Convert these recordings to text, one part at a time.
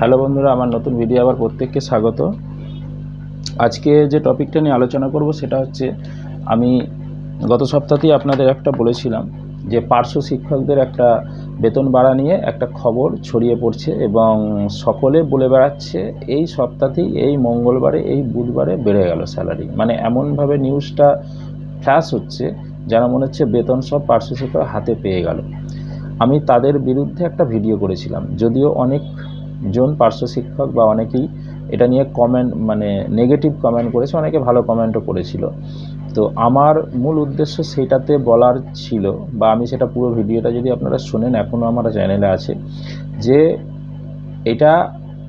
Hello বন্ধুরা, আমার নতুন ভিডিও আবার প্রত্যেককে স্বাগত। আজকে যে টপিকটা নিয়ে আলোচনা করব সেটা হচ্ছে, আমি গত সপ্তাহতেই আপনাদের একটা বলেছিলাম যে পার্শ্ব শিক্ষকদের একটা বেতন বাড়া নিয়ে একটা খবর ছড়িয়ে পড়ছে এবং সকলে বলে বেড়াচ্ছে, এই সপ্তাহতেই, এই মঙ্গলবারে, এই বুধবারে বেড়ে গেল স্যালারি মানে এমনভাবে নিউজটা ফ্ল্যাশ হচ্ছে যেন মনে হচ্ছে বেতন সব পার্শ্ব শিক্ষক হাতে পেয়ে গেল। আমি তাদের বিরুদ্ধে একটা ভিডিও করেছিলাম, যদিও অনেক জন পার্শ্ব শিক্ষক বা অনেকেই এটা নিয়ে কমেন্ট মানে নেগেটিভ কমেন্ট করেছে, অনেকে ভালো কমেন্টও করেছিল। তো আমার মূল উদ্দেশ্য সেটাতে বলার ছিল বা আমি সেটা পুরো ভিডিওটা যদি আপনারা শোনেন এখনও আমার চ্যানেলে আছে, যে এটা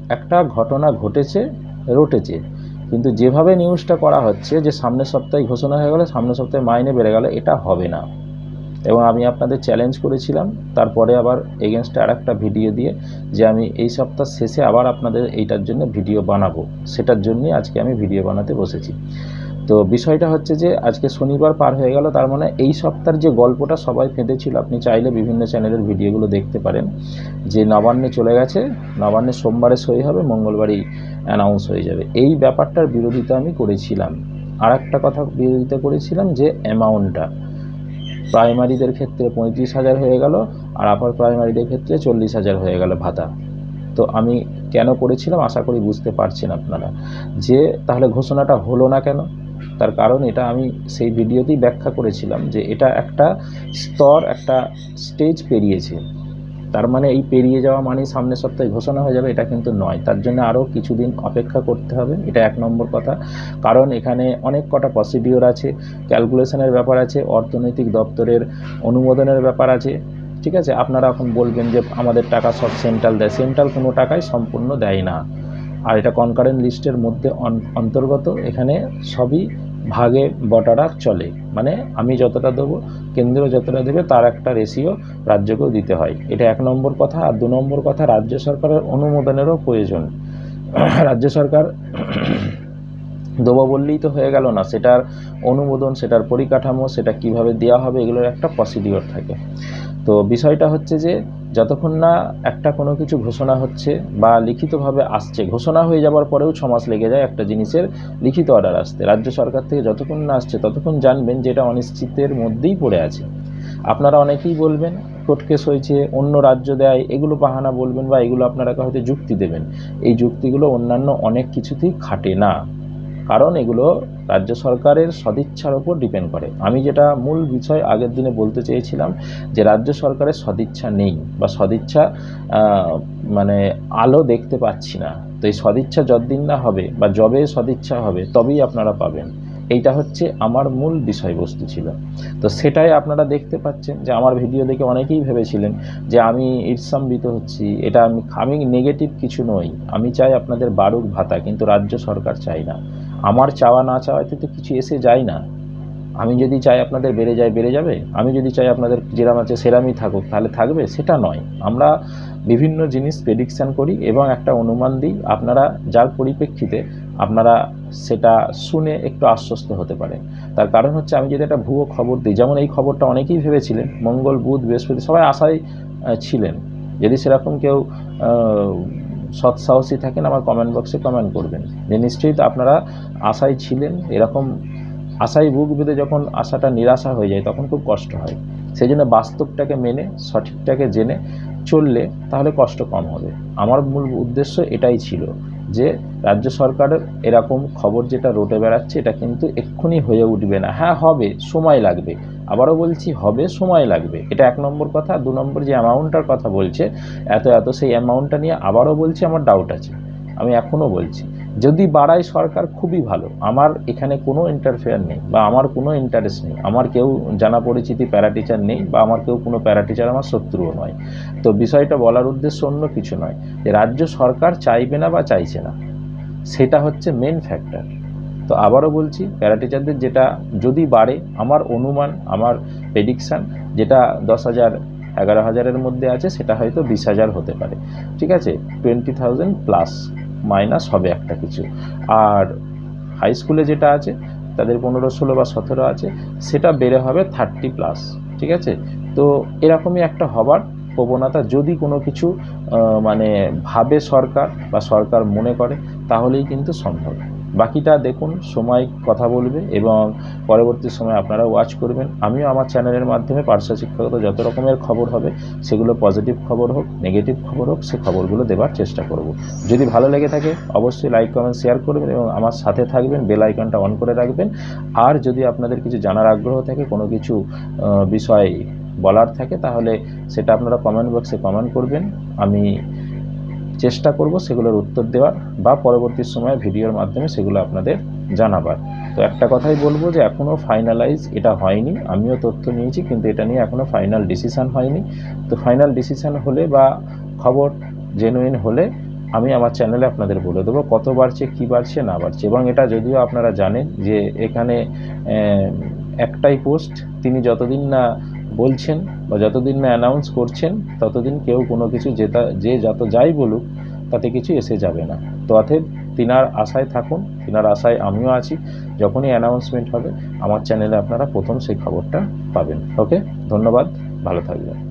একটা ঘটনা ঘটেছে, রটেছে। কিন্তু যেভাবে নিউজটা করা হচ্ছে যে সামনের সপ্তাহে ঘোষণা হয়ে গেলে, সামনের সপ্তাহে মাইনে বেড়ে গেলে, এটা হবে না। এবং আমি আপনাদের চ্যালেঞ্জ করেছিলাম। তারপরে আবার এগেনস্টে আর একটা ভিডিও দিয়ে যে আমি এই সপ্তাহ শেষে আবার আপনাদের এইটার জন্য ভিডিও বানাবো। সেটার জন্যই আজকে আমি ভিডিও বানাতে বসেছি। তো বিষয়টা হচ্ছে যে, আজকে শনিবার পার হয়ে গেল, তার মানে এই সপ্তাহের যে গল্পটা সবাই ফেঁদেছিল, আপনি চাইলে বিভিন্ন চ্যানেলের ভিডিওগুলো দেখতে পারেন। যে নবান্নে চলে গেছে, নবান্নে সোমবারে সই হবে, মঙ্গলবারই অ্যানাউন্স হয়ে যাবে। এই ব্যাপারটার বিরোধিতা আমি করেছিলাম। আর একটা কথা বিরোধিতা করেছিলাম যে অ্যামাউন্টটা প্রাইমারিদের ক্ষেত্রে পঁয়ত্রিশ হাজার হয়ে গেল, আর আপার প্রাইমারিদের ক্ষেত্রে চল্লিশ হাজার হয়ে গেল ভাতা। তো আমি কেন করেছিলাম আশা করি বুঝতে পারছেন আপনারা। যে তাহলে ঘোষণাটা হলো না কেন? তার কারণ এটা আমি সেই ভিডিওতেই ব্যাখ্যা করেছিলাম যে এটা একটা স্তর, একটা স্টেজ পেরিয়েছে। তার মানে এই পেরিয়ে যাওয়া মানে সামনের সপ্তাহে ঘোষণা হয়ে যাবে, এটা কিন্তু নয়। তার জন্য আরও কিছুদিন অপেক্ষা করতে হবে, এটা এক নম্বর কথা। কারণ এখানে অনেক কটা প্রসিডিওর আছে ক্যালকুলেশনের ব্যাপার আছে, অর্থনৈতিক দপ্তরের অনুমোদনের ব্যাপার আছে, ঠিক আছে? আপনারা এখন বলবেন যে আমাদের টাকা সব সেন্ট্রাল দেয় সেন্ট্রাল কোনো টাকাই সম্পূর্ণ দেয় না। আর এটা কনকারেন্ট লিস্টের মধ্যে অন্তর্গত, এখানে সবই ভাগে বটারা চলে। মানে আমি যতটা দেবো, কেন্দ্র যতটা দেবে, তার একটা রেশিও রাজ্যকেও দিতে হয়। এটা এক নম্বর কথা। আর দু নম্বর কথা, রাজ্য সরকারের অনুমোদনেরও প্রয়োজন। রাজ্য সরকার দেবো বললেই তো হয়ে গেল না। সেটার অনুমোদন, সেটার পরিকাঠামো, সেটা কীভাবে দেওয়া হবে, এগুলোর একটা প্রসিডিওর থাকে। তো বিষয়টা হচ্ছে যে যতক্ষণ না একটা কোনো কিছু ঘোষণা হচ্ছে বা লিখিতভাবে আসছে, ঘোষণা হয়ে যাওয়ার পরেও ছ মাস লেগে যায় একটা জিনিসের লিখিত অর্ডার আসতে। রাজ্য সরকার থেকে যতক্ষণ না আসছে, ততক্ষণ জানবেন যে এটা অনিশ্চিতের মধ্যেই পড়ে আছে। আপনারা অনেকেই বলবেন, কোর্ট কেস হয়েছে, অন্য রাজ্য দেয়, এগুলো বাহানা বলবেন বা এগুলো আপনারা হয়তো যুক্তি দেবেন। এই যুক্তিগুলো অন্যান্য অনেক কিছুতেই খাটে না। কারণ এগুলো রাজ্য সরকারের সদিচ্ছার ওপর ডিপেন্ড করে। আমি যেটা মূল বিষয় আগের দিনে বলতে চেয়েছিলাম যে, রাজ্য সরকারের সদিচ্ছা নেই বা সদিচ্ছা মানে আলো দেখতে পাচ্ছি না। তো এই সদিচ্ছা যতদিন না হবে বা যবে সদিচ্ছা হবে, তবেই আপনারা পাবেন। এইটা হচ্ছে আমার মূল বিষয়বস্তু ছিল। তো সেটাই আপনারা দেখতে পাচ্ছেন যে, আমার ভিডিও দেখে অনেকেই ভেবেছিলেন যে, আমি ঈর্ষাম্বিত হচ্ছি। এটা আমি আমি নেগেটিভ কিছু নই। আমি চাই আপনাদের বারুক ভাতা, কিন্তু রাজ্য সরকার চাই না। আমার চাওয়া না চাওয়াতে তো কিছু এসে যায় না। আমি যদি চাই আপনাদের বেড়ে যায়, বেড়ে যাবে। আমি যদি চাই আপনাদের যেরাম আছে সেরামই থাকুক, তাহলে থাকবে, সেটা নয়। আমরা বিভিন্ন জিনিস প্রেডিকশান করি এবং একটা অনুমান দিই। আপনারা যার পরিপ্রেক্ষিতে আপনারা সেটা শুনে একটু আশ্বস্ত হতে পারে তার কারণ হচ্ছে আমি যদি একটা ভুয়ো খবর দিই, যেমন এই খবরটা অনেকেই ভেবেছিলেন, মঙ্গল, বুধ, বৃহস্পতি সবাই আশায় ছিলেন। যদি সেরকম কেউ সৎসাহসী থাকেন, আমার কমেন্ট বক্সে কমেন্ট করবেন। যে নিশ্চয়ই তো আপনারা আশায় ছিলেন, এরকম আশায় বুক বেঁধে যখন আশাটা নিরাশা হয়ে যায়, তখন খুব কষ্ট হয়। সেই জন্য বাস্তবটাকে মেনে, সঠিকটাকে জেনে চললে তাহলে কষ্ট কম হবে। আমার মূল উদ্দেশ্য এটাই ছিল যে রাজ্য সরকারের এরকম খবর যেটা রটে বেড়াচ্ছে, এটা কিন্তু এক্ষুনি হয়ে উঠবে না। হ্যাঁ হবে, সময় লাগবে। আবারও বলছি, হবে, সময় লাগবে। এটা এক নম্বর কথা। দু নম্বর যে অ্যামাউন্টটার কথা বলছে, এত এত সেই অ্যামাউন্টটা নিয়ে আবারও বলছি, আমার ডাউট আছে। আমি এখনও বলছি, যদি বাড়ায় সরকার, খুবই ভালো। আমার এখানে কোনো ইন্টারফেয়ার নেই বা আমার কোনো ইন্টারেস্ট নেই। আমার কেউ জানা পরিচিতি প্যারা টিচার নেই বা আমার কেউ কোনো প্যারা টিচার আমার শত্রুও নয়। তো বিষয়টা বলার উদ্দেশ্য অন্য কিছু নয়। যে রাজ্য সরকার চাইবে না বা চাইছে না, সেটা হচ্ছে মেন ফ্যাক্টর তো আবারও বলছি, প্যারা টিচারদের যেটা যদি বাড়ে, আমার অনুমান, আমার প্রেডিকশান যেটা দশ হাজার, এগারো হাজারের মধ্যে আছে, সেটা হয়তো বিশ হাজার হতে পারে। ঠিক আছে? টোয়েন্টি থাউজেন্ড প্লাস মাইনাস হবে একটা কিছু। আর হাই স্কুলে যেটা আছে, তাদের পনেরো, ষোলো বা সতেরো আছে, সেটা বেড়ে হবে থার্টি প্লাস ঠিক আছে? তো এরকমই একটা হবার প্রবণতা যদি কোনো কিছু মানে ভাবে সরকার বা সরকার মনে করে, তাহলেই কিন্তু সম্ভব। বাকিটা দেখুন, সময় কথা বলবে এবং পরবর্তী সময় আপনারা ওয়াচ করবেন। আমিও আমার চ্যানেলের মাধ্যমে পার্শ্ব শিক্ষাগত যত রকমের খবর হবে, সেগুলো পজিটিভ খবর হোক নেগেটিভ খবর হোক, সে খবরগুলো দেওয়ার চেষ্টা করব। যদি ভালো লেগে থাকে, অবশ্যই লাইক কমেন্ট শেয়ার করবেন এবং আমার সাথে থাকবেন বেল আইকনটা অন করে রাখবেন। আর যদি আপনাদের কিছু জানার আগ্রহ থাকে, কোনো কিছু বিষয় বলার থাকে, তাহলে সেটা আপনারা কমেন্ট বক্সে কমেন্ট করবেন। আমি চেষ্টা করব সেগুলোর উত্তর দেওয়ার বা পরবর্তী সময়ে ভিডিওর মাধ্যমে সেগুলো আপনাদের জানাবার। তো একটা কথাই বলব যে এখনও ফাইনালাইজ এটা হয়নি। আমিও তথ্য নিয়েছি কিন্তু এটা নিয়ে এখনও ফাইনাল ডিসিশান হয়নি। তো ফাইনাল ডিসিশান হলে বা খবর জেনুইন হলে আমি আমার চ্যানেলে আপনাদের বলে দেবো কত বাড়ছে, কী বাড়ছে, না বাড়ছে। এবং এটা যদিও আপনারা জানেন যে এখানে একটাই পোস্ট তিনি যতদিন না বলছেন বা যতদিন না অ্যানাউন্স করছেন, ততদিন কেউ কোনো কিছু যেটা যে যত যাই বলুক, তাতে কিছু এসে যাবে না। তো অতএব তিনার আশায় থাকুন, তিনার আশায় আমিও আছি। যখনই অ্যানাউন্সমেন্ট হবে, আমার চ্যানেলে আপনারা প্রথম সেই খবরটা পাবেন। ওকে ধন্যবাদ, ভালো থাকবেন।